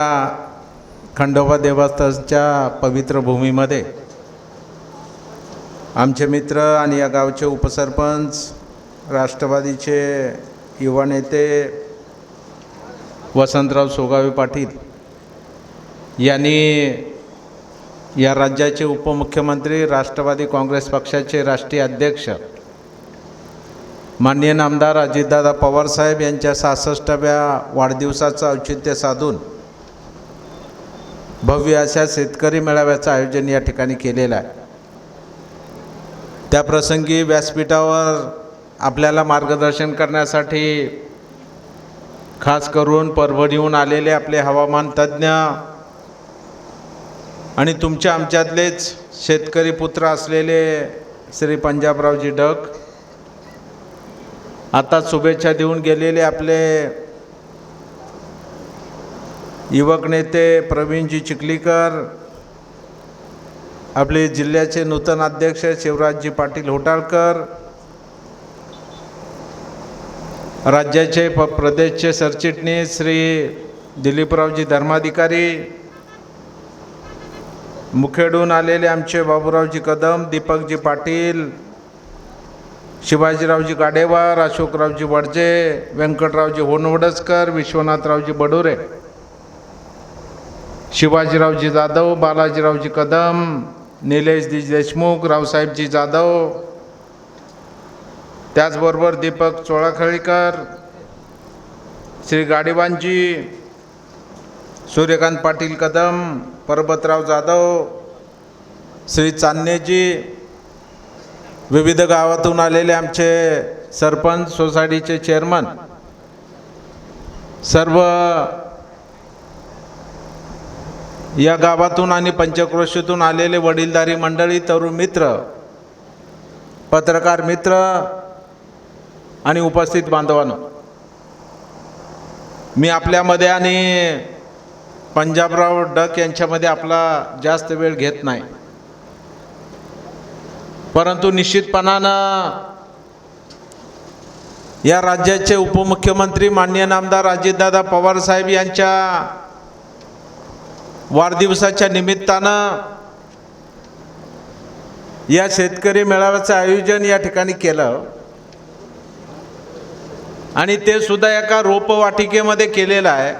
खंडोबा देवस्थानच्या पवित्र भूमीमध्ये आमचे मित्र आणि या गावचे उपसरपंच राष्ट्रवादीचे युवा नेते वसंतराव सोगावे पाटील यांनी या राज्याचे उपमुख्यमंत्री राष्ट्रवादी काँग्रेस पक्षाचे राष्ट्रीय अध्यक्ष माननीय नामदार अजितदादा पवारसाहेब यांच्या सहासष्टाव्या वाढदिवसाचं औचित्य साधून भव्य अशा शेतकरी मेळाव्याचं आयोजन या ठिकाणी केलेलं आहे. त्या प्रसंगी व्यासपीठावर आपल्याला मार्गदर्शन करण्यासाठी खास करून परभणीहून आलेले आपले हवामान तज्ज्ञ आणि तुमच्या आमच्यातलेच शेतकरी पुत्र असलेले श्री पंजाबरावजी डक आता शुभेच्छा देऊन गेलेले आपले युवक नेते प्रवीणजी चिखलीकर आपले जिल्ह्याचे नूतन अध्यक्ष शिवराजजी पाटील होटाळकर राज्याचे प प्रदेशचे सरचिटणीस श्री दिलीपरावजी धर्माधिकारी मुखेडून आलेले आमचे बाबूरावजी कदम दीपकजी पाटील शिवाजीरावजी गाडेवार अशोकरावजी वडजे व्यंकटरावजी होनवडसकर विश्वनाथरावजी बडोरे. शिवाजीरावजी जाधव बालाजीरावजी कदम निलेशजी देशमुख रावसाहेबजी जाधव त्याचबरोबर दीपक चोळाखळीकर श्री गाडीवांजी सूर्यकांत पाटील कदम परबतराव जाधव श्री चांदनेजी विविध गावातून आलेले आमचे सरपंच सोसायटीचे चेअरमन सर्व या गावातून आणि पंचक्रोशीतून आलेले वडीलधारी मंडळी तरुण मित्र पत्रकार मित्र आणि उपस्थित बांधवांनो मी आपल्यामध्ये आणि पंजाबराव डक यांच्यामध्ये आपला जास्त वेळ घेत नाही. परंतु निश्चितपणानं या राज्याचे उपमुख्यमंत्री मान्य नामदार अजितदादा पवारसाहेब यांच्या वाढदिवसाच्या निमित्तानं या शेतकरी मेळाव्याचं आयोजन या ठिकाणी केलं. आणि ते सुद्धा एका रोपवाटिकेमध्ये केलेलं आहे.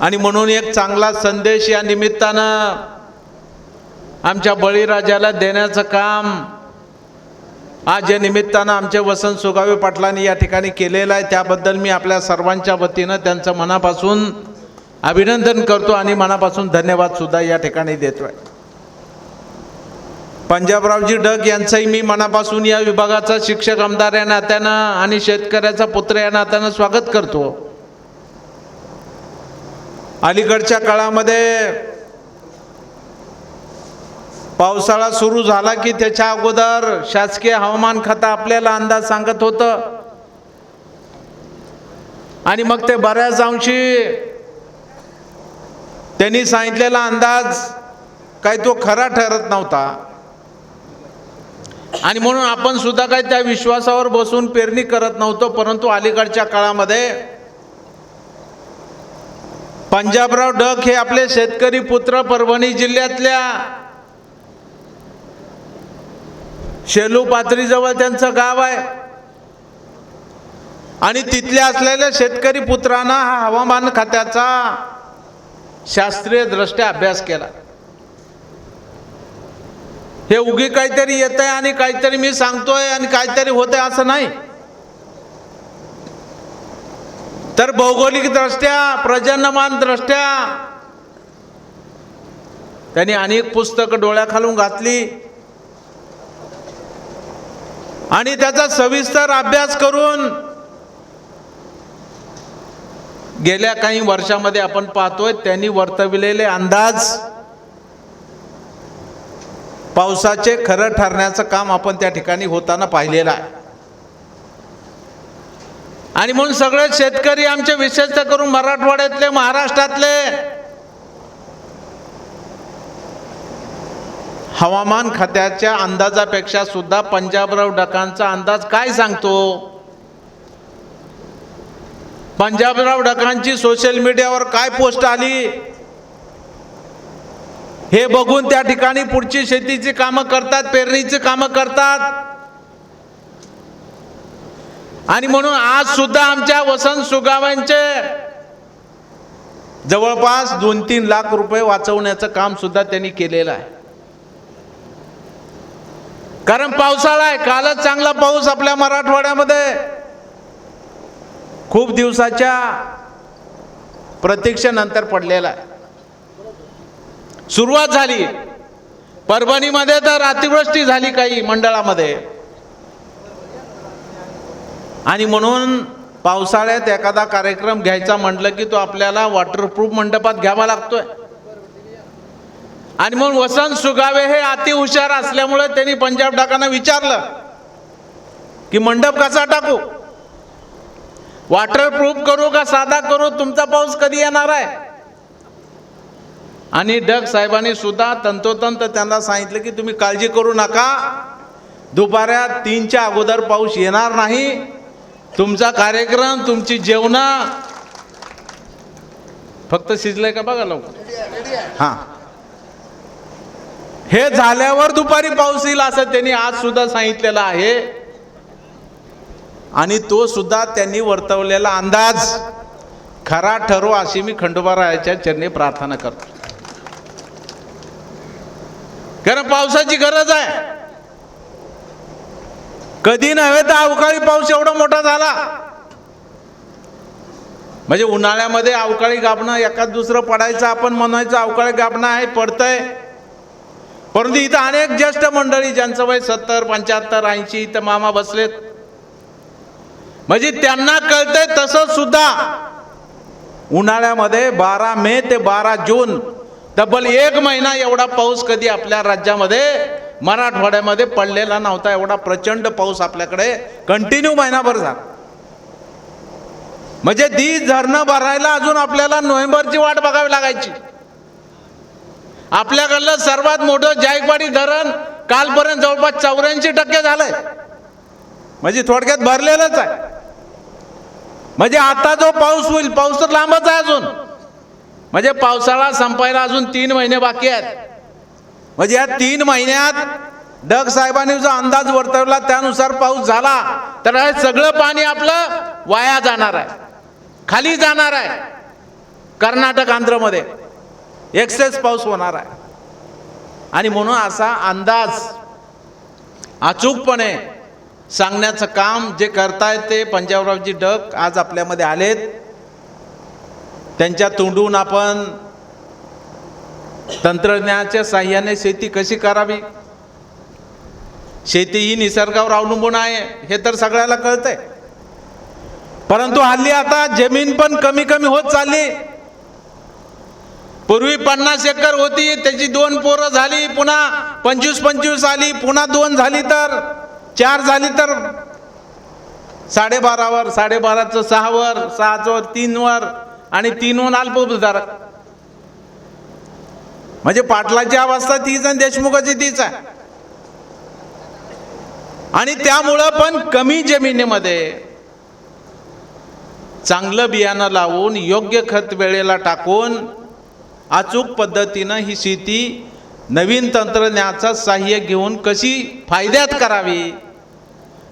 आणि म्हणून एक चांगला संदेश या निमित्तानं आमच्या बळीराजाला देण्याचं काम आज या निमित्तानं आमचे वसंत सुगावे पाटलांनी या ठिकाणी केलेलं आहे. त्याबद्दल मी आपल्या सर्वांच्या वतीनं त्यांचं मनापासून अभिनंदन करतो आणि मनापासून धन्यवाद सुद्धा या ठिकाणी देतोय. पंजाबरावजी डग यांचंही मी मनापासून या विभागाचा शिक्षक आमदार या नात्यानं आणि शेतकऱ्याचा पुत्र या नात्यानं स्वागत करतो. अलीकडच्या काळामध्ये पावसाळा सुरू झाला की त्याच्या अगोदर शासकीय हवामान खातं आपल्याला अंदाज सांगत होतं. आणि मग ते बऱ्याच अंशी त्यांनी सांगितलेला अंदाज काही तो खरा ठरत नव्हता. आणि म्हणून आपण सुद्धा काही त्या विश्वासावर बसून पेरणी करत नव्हतो परंतु अलीकडच्या काळामध्ये पंजाबराव डक हे आपले शेतकरी पुत्र परभणी जिल्ह्यातल्या शेलू पाथरीजवळ त्यांचं गाव आहे. आणि तिथल्या असलेल्या शेतकरी पुत्रांना हा हवामान खात्याचा शास्त्रीय दृष्ट्या अभ्यास केला. हे उगी काहीतरी येत आहे आणि काहीतरी मी सांगतोय आणि काहीतरी होतंय असं नाही. तर भौगोलिक दृष्ट्या दृष्ट्या त्यांनी अनेक पुस्तकं डोळ्याखालून घातली. आणि त्याचा सविस्तर अभ्यास करून गेल्या काही वर्षामध्ये आपण पाहतोय त्यांनी वर्तविलेले अंदाज पावसाचे खरं ठरण्याचं काम आपण त्या ठिकाणी होताना पाहिलेलं आहे. आणि म्हणून सगळे शेतकरी आमचे विशेषतः करून मराठवाड्यातले महाराष्ट्रातले हवामान खात्याच्या अंदाजापेक्षा सुद्धा पंजाबराव डकांचा अंदाज काय सांगतो? पंजाबराव डकांची सोशल मीडियावर काय पोस्ट आली? हे बघून त्या ठिकाणी पुढची शेतीची कामं करतात पेरणीची कामं करतात. आणि म्हणून आज सुद्धा आमच्या वसंत सुगावांचे जवळपास दोन तीन लाख रुपये वाचवण्याचं काम सुद्धा त्यांनी केलेलं आहे. कारण पावसाळा आहे कालच चांगला पाऊस आपल्या मराठवाड्यामध्ये. खूप दिवसाच्या प्रतीक्षेनंतर पडलेला आहे. सुरुवात झाली. परभणीमध्ये तर अतिवृष्टी झाली काही मंडळामध्ये. आणि म्हणून पावसाळ्यात एखादा कार्यक्रम घ्यायचा म्हटलं की तो आपल्याला वॉटरप्रूफ मंडपात घ्यावा लागतोय. आणि म्हणून वसंत सुगावे हे अति हुशार असल्यामुळे त्यांनी पंजाब डाकांना विचारलं की मंडप कसा टाकू? वॉटरप्रूफ करू का साधा करू? तुमचा पाऊस कधी येणार आहे? आणि डग साहेबांनी सुद्धा तंतोतंत त्यांना सांगितलं की तुम्ही काळजी करू नका. दुपाऱ्या तीनच्या अगोदर पाऊस येणार नाही. तुमचा कार्यक्रम तुमची जेवणं. फक्त शिजलंय का बघा लवकर? हां. हे झाल्यावर दुपारी पाऊस येईल असं त्यांनी आज सुद्धा सांगितलेलं आहे. आणि तो सुद्धा त्यांनी वर्तवलेला अंदाज खरा ठरो अशी मी खंडोबारायाच्या चरणी प्रार्थना करतो. कारण पावसाची गरज आहे. कधी नव्हे तर अवकाळी पाऊस एवढा मोठा झाला. म्हणजे उन्हाळ्यामध्ये अवकाळी गाबणं एखाद दुसरं पडायचं आपण म्हणायचं अवकाळी गाबणं आहे पडतंय. परंतु इथं अनेक ज्येष्ठ मंडळी ज्यांचं वय सत्तर पंच्याहत्तर ऐंशी इथं मामा बसलेत. म्हणजे त्यांना कळतंय तसं सुद्धा. उन्हाळ्यामध्ये बारा मे ते बारा जून तब्बल एक महिना एवढा पाऊस कधी आपल्या राज्यामध्ये मराठवाड्यामध्ये पडलेला नव्हता. एवढा प्रचंड पाऊस आपल्याकडे कंटिन्यू महिनाभर झाला. म्हणजे ती धरणं भरायला अजून आपल्याला नोव्हेंबरची वाट बघावी लागायची. आपल्याकडलं सर्वात मोठं जायकवाडी धरण कालपर्यंत जवळपास चौऱ्याऐंशी टक्के झालंय. म्हणजे थोडक्यात भरलेलंच आहे. म्हणजे आता जो पाऊस होईल पाऊस तर लांबच आहे अजून. म्हणजे पावसाळा संपायला अजून तीन महिने बाकी आहेत. म्हणजे या तीन महिन्यात डग साहेबांनी जो अंदाज वर्तवला त्यानुसार पाऊस झाला तर हे सगळं पाणी आपलं वाया जाणार आहे. खाली जाणार आहे. कर्नाटक आंध्रमध्ये. एक्सेस पाऊस होणार आहे. आणि म्हणून असा अंदाज अचूकपणे सांगण्याचं काम जे करतायत ते पंजाबरावजी डग आज आपल्यामध्ये आलेत. त्यांच्या तोंडून आपण तंत्रज्ञानाच्या साह्याने शेती कशी करावी? शेती ही निसर्गावर अवलंबून आहे हे तर सगळ्याला कळतंय. परंतु हल्ली आता जमीन पण कमी कमी होत चालली. पूर्वी पन्नास एकर होती त्याची दोन पोरं झाली पुन्हा पंचवीस पंचवीस आली पुन्हा दोन झाली तर चार झाली तर साडेबारावर साडेबाराचं सहावर सहाचं तीनवर आणि तीनहून अल्पभूधारक म्हणजे पाटलाची अवस्था तीच आणि देशमुखाची तीच आहे. आणि त्यामुळं पण कमी जमिनीमध्ये चांगलं बियाणं लावून योग्य खत वेळेला टाकून अचूक पद्धतीनं ही शेती नवीन तंत्रज्ञानाचं साह्य घेऊन कशी फायद्यात करावी?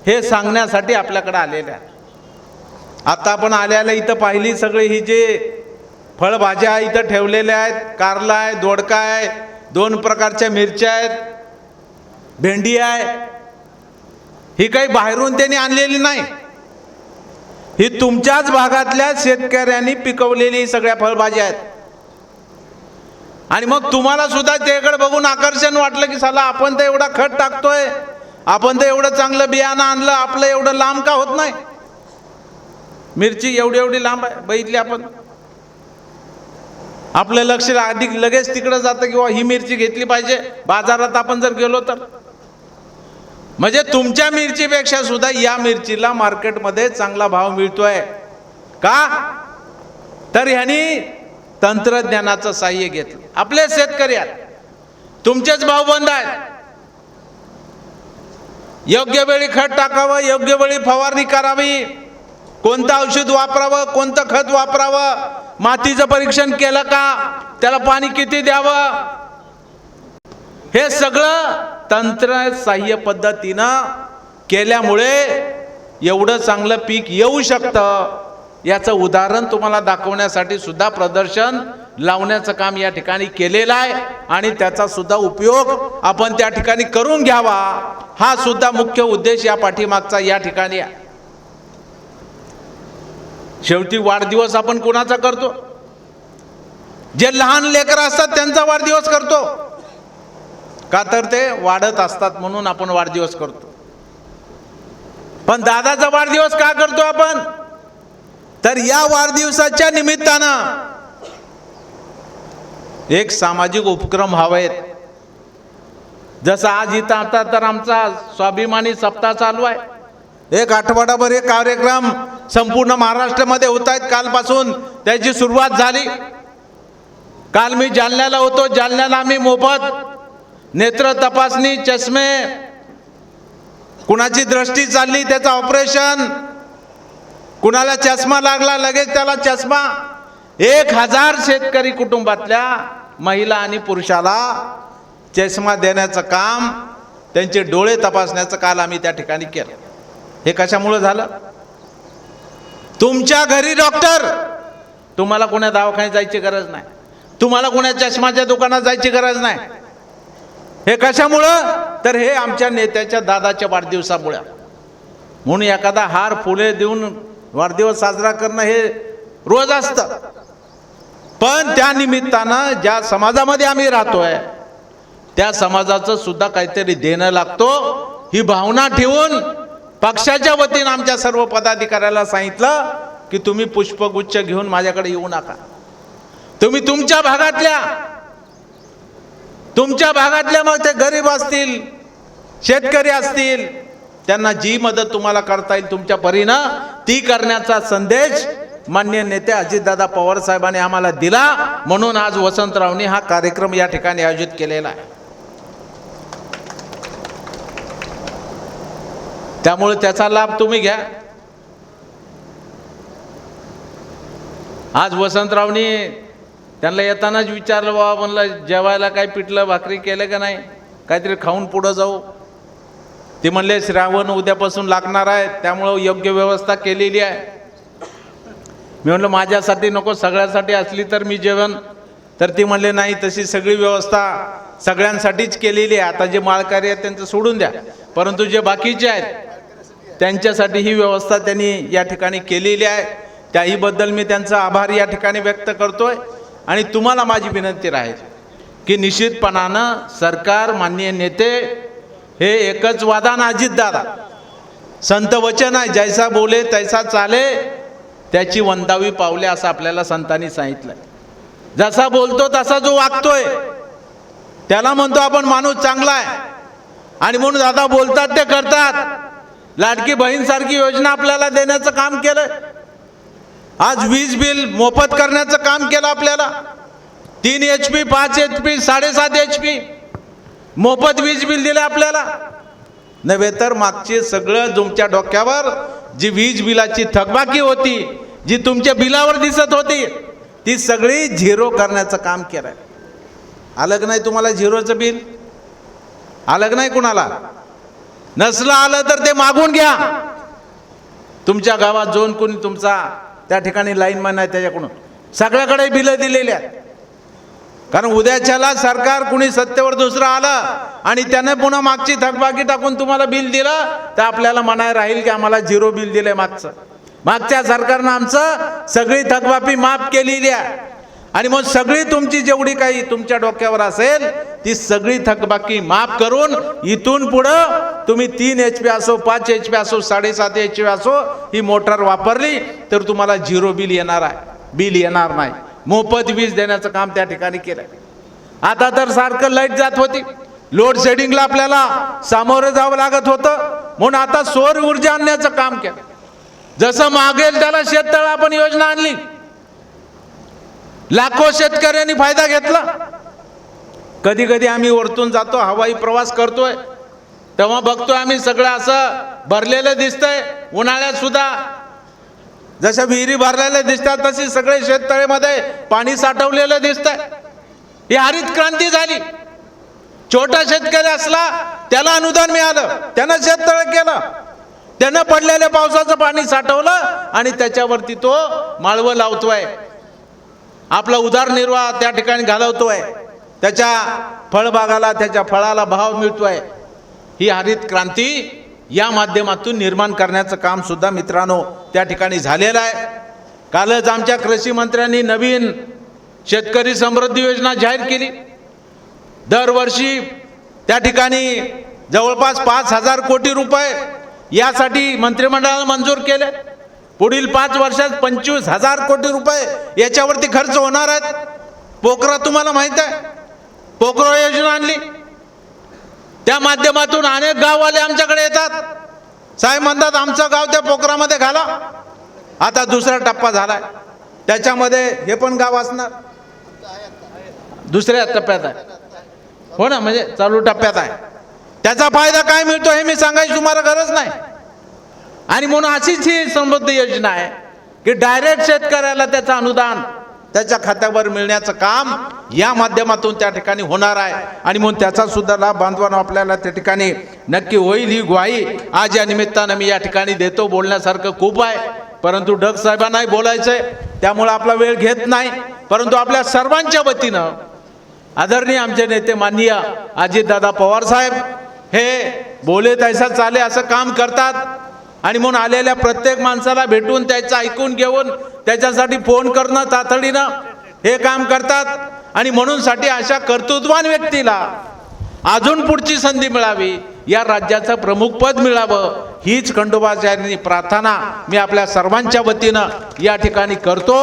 हे सांगण्यासाठी आपल्याकडे आलेलं आहे आता आपण आल्याला इथं पाहिली सगळी ही जे फळभाज्या इथं ठेवलेल्या आहेत कारला आहे दोडका आहे दोन प्रकारच्या मिरच्या आहेत भेंडी आहे. ही काही बाहेरून त्यांनी आणलेली नाही. ही तुमच्याच भागातल्या शेतकऱ्यांनी पिकवलेली सगळ्या फळभाज्या आहेत. आणि मग तुम्हाला सुद्धा त्याकडे बघून आकर्षण वाटलं की साला आपण तर एवढा खत टाकतोय. आपण तर एवढं चांगलं बियाणं आणलं आपलं एवढं लांब का होत नाही? मिरची एवढी एवढी लांब आहे बघितली आपण. आपलं लक्ष अधिक लगेच तिकडं जातं किंवा ही मिरची घेतली पाहिजे. बाजारात आपण जर गेलो तर. म्हणजे तुमच्या मिरचीपेक्षा सुद्धा या मिरचीला मार्केटमध्ये चांगला भाव मिळतोय. का? तर ह्यांनी तंत्रज्ञानाचं साह्य घेतलं. आपले शेतकरी आहेत. तुमचेच भाव बंद आहेत. योग्य वेळी खत टाकावं योग्य वेळी फवारणी करावी. कोणतं औषध वापरावं कोणतं खत वापरावं मातीचं परीक्षण केलं का त्याला पाणी किती द्यावं? हे सगळं तंत्र सहाय्य पद्धतीनं केल्यामुळे एवढं चांगलं पीक येऊ शकतं. याचं उदाहरण तुम्हाला दाखवण्यासाठी सुद्धा प्रदर्शन लावण्याचं काम या ठिकाणी केलेलं आहे आणि त्याचा सुद्धा उपयोग आपण त्या ठिकाणी करून घ्यावा. हा सुद्धा मुख्य उद्देश या पाठीमागचा या ठिकाणी आहे. शेवटी वाढदिवस आपण कोणाचा करतो? जे लहान लेकर असतात त्यांचा वाढदिवस करतो. का तर ते वाढत असतात म्हणून आपण वाढदिवस करतो. पण दादाचा वाढदिवस का करतो आपण? तर या वाढदिवसाच्या निमित्तानं एक सामाजिक उपक्रम व्हावेत. जसं आज इथं आता तर आमचा स्वाभिमानी सप्ताह चालू आहे. एक आठवडाभर हे कार्यक्रम संपूर्ण महाराष्ट्रामध्ये होत आहेत. कालपासून त्याची सुरुवात झाली. काल मी जालन्याला होतो. जालन्याला आम्ही मोफत नेत्र तपासणी चष्मे कुणाची दृष्टी चालली त्याचं ऑपरेशन. कुणाला चष्मा लागला लगेच त्याला चष्मा. एक हजार शेतकरी कुटुंबातल्या महिला आणि पुरुषाला चष्मा देण्याचं काम त्यांचे डोळे तपासण्याचं काल आम्ही त्या ठिकाणी केलं. हे कशामुळं झालं? तुमच्या घरी डॉक्टर! तुम्हाला कोण्या दवाखान्यात जायची गरज नाही. तुम्हाला कोण्या चष्माच्या दुकानात जायची गरज नाही. हे कशामुळं? तर हे आमच्या नेत्याच्या दादाच्या वाढदिवसामुळे. म्हणून एखादा हार फुले देऊन वाढदिवस साजरा करणं हे रोज असतं. पण त्या निमित्तानं ज्या समाजामध्ये आम्ही राहतोय त्या समाजाचं सुद्धा काहीतरी देणं लागतो. ही भावना ठेवून पक्षाच्या वतीनं आमच्या सर्व पदाधिकाऱ्याला सांगितलं की तुम्ही पुष्पगुच्छ घेऊन माझ्याकडे येऊ नका. तुम्ही तुमच्या भागातल्या तुमच्या भागातल्या मग ते गरीब असतील शेतकरी असतील त्यांना जी मदत तुम्हाला करता येईल तुमच्या परीनं ती करण्याचा संदेश मान्य नेते अजितदादा पवार साहेबांनी आम्हाला दिला. म्हणून आज वसंतरावनी हा कार्यक्रम या ठिकाणी आयोजित केलेला आहे. त्यामुळे त्याचा लाभ तुम्ही घ्या. आज वसंतरावनी त्यांना येतानाच विचारलं बाबा म्हणलं जेवायला काय पिठलं भाकरी केलं का नाही? काहीतरी खाऊन पुढं जाऊ. ते म्हणले श्रावण उद्यापासून लागणार आहे त्यामुळं योग्य व्यवस्था केलेली आहे. मी म्हणलं माझ्यासाठी नको सगळ्यासाठी असली तर मी जेवण. तर ती म्हणले नाही तशी सगळी व्यवस्था सगळ्यांसाठीच केलेली आहे. आता जे माळकरी आहेत त्यांचं सोडून द्या. परंतु जे बाकीचे आहेत त्यांच्यासाठी ही व्यवस्था त्यांनी या ठिकाणी केलेली आहे. त्याहीबद्दल मी त्यांचा आभार या ठिकाणी व्यक्त करतो आहे आणि तुम्हाला माझी विनंती राहील की निश्चितपणानं सरकार माननीय नेते हे एकच वादान अजितदादा संत वचन आहे जैसा बोले तैसा चाले त्याची वंदावी पावले असं आपल्याला संतांनी सांगितलंय. जसा बोलतो तसा जो वागतोय त्याला म्हणतो आपण माणूस चांगला आहे. आणि म्हणून दादा बोलतात ते करतात. लाडकी बहीण सारखी योजना आपल्याला देण्याचं काम केलं आज वीज बिल मोफत करण्याचं काम केलं आपल्याला. तीन एच पी पाच एच पी साडेसात एच पी मोफत वीज बिल दिलं आपल्याला. नव्हे तर मागचे सगळं तुमच्या डोक्यावर जी वीज बिलाची थकबाकी होती जी तुमच्या बिलावर दिसत होती ती सगळी झिरो करण्याचं काम केलं आलं की नाही तुम्हाला झिरोचं बिल? आलं का नाही कुणाला? नसलं आलं तर ते मागून घ्या. तुमच्या गावात जाऊन कोणी तुमचा त्या ठिकाणी लाईनमॅन आहे त्याच्याकडून. सगळ्याकडे बिलं दिलेली आहेत. कारण उद्याच्याला सरकार कुणी सत्तेवर दुसरं आलं आणि त्याने पुन्हा मागची थकबाकी टाकून तुम्हाला बिल दिलं तर आपल्याला म्हणाय राहील की आम्हाला झिरो बिल दिलंय मागचं. मागच्या सरकारनं आमचं सगळी थकबाकी माफ केलेली आहे. आणि मग सगळी तुमची जेवढी काही तुमच्या डोक्यावर असेल ती सगळी थकबाकी माफ करून इथून पुढं तुम्ही तीन एच पी असो पाच एच पी असो साडेसात एच पी असो ही मोटर वापरली तर तुम्हाला झिरो बिल येणार आहे. बिल येणार नाही. मोफत वीज देण्याचं काम त्या ठिकाणी केलं आता तर सारखं लाइट जात होती. लोड शेडिंगला आपल्याला सामोरं जावं लागत होतं. म्हणून आता सौर ऊर्जा आणण्याचं काम केलं जसं मागेल त्याला शेततळ आपण योजना आणली. लाखो शेतकऱ्यांनी फायदा घेतला. कधी कधी आम्ही वरतून जातो हवाई प्रवास करतोय. तेव्हा बघतोय आम्ही सगळं असं भरलेलं दिसतंय उन्हाळ्यात सुद्धा. जशा विहिरी भरलेल्या दिसतात तशी सगळे शेततळेमध्ये पाणी साठवलेलं दिसतंय. ही हरित क्रांती झाली. छोटा शेतकरी असला त्याला अनुदान मिळालं त्यानं शेततळ केलं. त्यानं पडलेल्या पावसाचं पाणी साठवलं आणि त्याच्यावरती तो माळवं लावतोय. आपला उदारनिर्वाह त्या ठिकाणी घालवतोय. त्याच्या फळबागाला त्याच्या फळाला भाव मिळतोय. ही हरित क्रांती या माध्यमातून निर्माण करण्याचं काम सुद्धा मित्रांनो त्या ठिकाणी झालेलं आहे. कालच आमच्या कृषी मंत्र्यांनी नवीन शेतकरी समृद्धी योजना जाहीर केली. दरवर्षी त्या ठिकाणी जवळपास पाच हजार कोटी रुपये यासाठी मंत्रिमंडळानं मंजूर केले. पुढील पाच वर्षात पंचवीस हजार कोटी रुपये याच्यावरती खर्च होणार आहेत. पोकरा तुम्हाला माहीत आहे? पोकरा योजना आणली. त्या माध्यमातून अनेक गाववाले आमच्याकडे येतात. साहेब म्हणतात आमचं गाव त्या पोखरामध्ये घाला. आता दुसरा टप्पा झालाय. त्याच्यामध्ये हे पण गाव असणार. दुसऱ्या टप्प्यात आहे. हो ना म्हणजे चालू टप्प्यात आहे. त्याचा फायदा काय मिळतो हे मी सांगायची तुम्हाला गरज नाही. आणि म्हणून अशीच ही समृद्ध योजना आहे की डायरेक्ट शेतकऱ्याला त्याचं अनुदान त्याच्या खात्यावर मिळण्याचं काम या माध्यमातून त्या ठिकाणी होणार आहे. आणि म्हणून त्याचा सुद्धा लाभ बांधवांनो आपल्याला त्या ठिकाणी नक्की होईल ही ग्वाही आज या निमित्तानं मी या ठिकाणी देतो बोलण्यासारखं खूप आहे. परंतु डग साहेबांनाही बोलायचंय त्यामुळे आपला वेळ घेत नाही. परंतु आपल्या सर्वांच्या वतीनं आदरणीय आमचे नेते माननीय अजितदादा पवार साहेब हे बोले तैसा चाले असं काम करतात. आणि म्हणून आलेल्या प्रत्येक माणसाला भेटून त्याचं ऐकून घेऊन त्याच्यासाठी फोन करणं तातडीनं हे काम करतात. आणि म्हणूनसाठी अशा कर्तृत्वान व्यक्तीला अजून पुढची संधी मिळावी या राज्याचं प्रमुख पद मिळावं हीच खंडोबाचार्यांनी प्रार्थना मी आपल्या सर्वांच्या वतीनं या ठिकाणी करतो.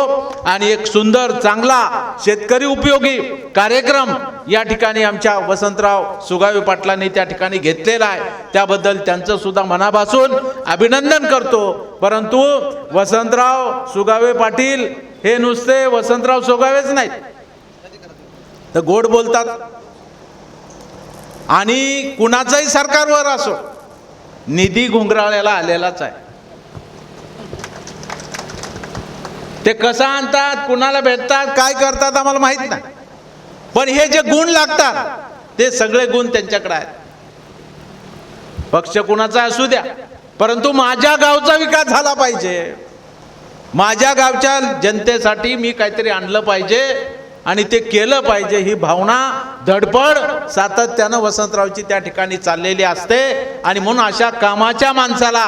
आणि एक सुंदर चांगला शेतकरी उपयोगी कार्यक्रम या ठिकाणी आमच्या वसंतराव सुगावे पाटलांनी त्या ठिकाणी घेतलेला आहे. त्याबद्दल त्यांचं सुद्धा मनापासून अभिनंदन करतो. परंतु वसंतराव सुगावे पाटील हे नुसते वसंतराव सुगावेच नाहीत. तर गोड बोलतात. आणि कुणाचंही सरकारवर असो निधी घुंगराळ्याला आलेलाच आहे. ते कसं आणतात कुणाला भेटतात काय करतात आम्हाला माहीत नाही. पण हे जे गुण लागतात ते सगळे गुण त्यांच्याकडे आहेत. पक्ष कुणाचा असू द्या परंतु माझ्या गावचा विकास झाला पाहिजे. माझ्या गावच्या जनतेसाठी मी काहीतरी आणलं पाहिजे. आणि ते केलं पाहिजे ही भावना धडपड सातत्यानं वसंतरावची त्या ठिकाणी चाललेली असते. आणि म्हणून अशा कामाच्या माणसाला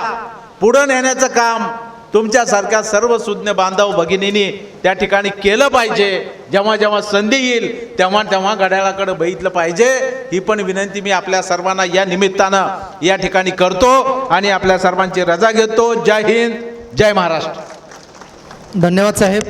पुढं नेण्याचं काम तुमच्यासारख्या सर्व सुज्ञ बांधव भगिनींनी त्या ठिकाणी केलं पाहिजे. जेव्हा जेव्हा संधी येईल तेव्हा तेव्हा घड्याळाकडे बघितलं पाहिजे. ही पण विनंती मी आपल्या सर्वांना या निमित्तानं या ठिकाणी करतो आणि आपल्या सर्वांची रजा घेतो. जय हिंद जय महाराष्ट्र. धन्यवाद साहेब.